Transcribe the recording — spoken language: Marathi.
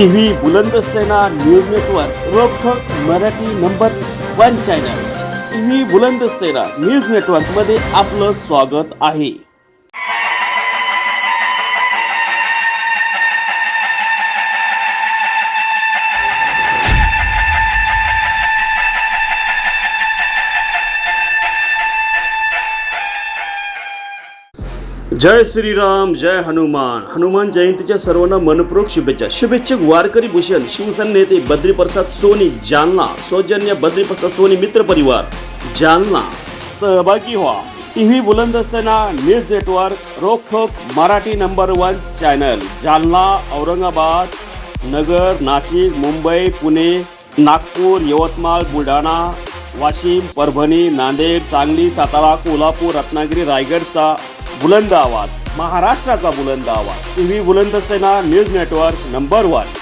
TV Buland Sena news network Rokhok Marathi number one channel. TV Buland Sena news नेटवर्कमध्ये आपलं स्वागत आहे. जय श्रीराम जय हनुमान. हनुमान जयंतीच्या सर्वांना मनपूर्वक शुभेच्छा. शुभेच्छुक वारकरी भूषण शिवसेना नेते बद्रीप्रसाद सोनी जालना. सौजन्य बद्रीप्रसाद सोनी मित्र परिवार जालना. सहभागी व्हा. TV Buland Sena news network Rokhok Marathi number one channel Jalna Aurangabad Nagar Nashik Mumbai Pune Nagpur Yavatmal Buldhana Washim Parbhani Nanded Sangli Satara Kolhapur Ratnagiri रायगडचा बुलंद आवाज. महाराष्ट्राचा बुलंद आवाज. TV Buland Sena news network number one.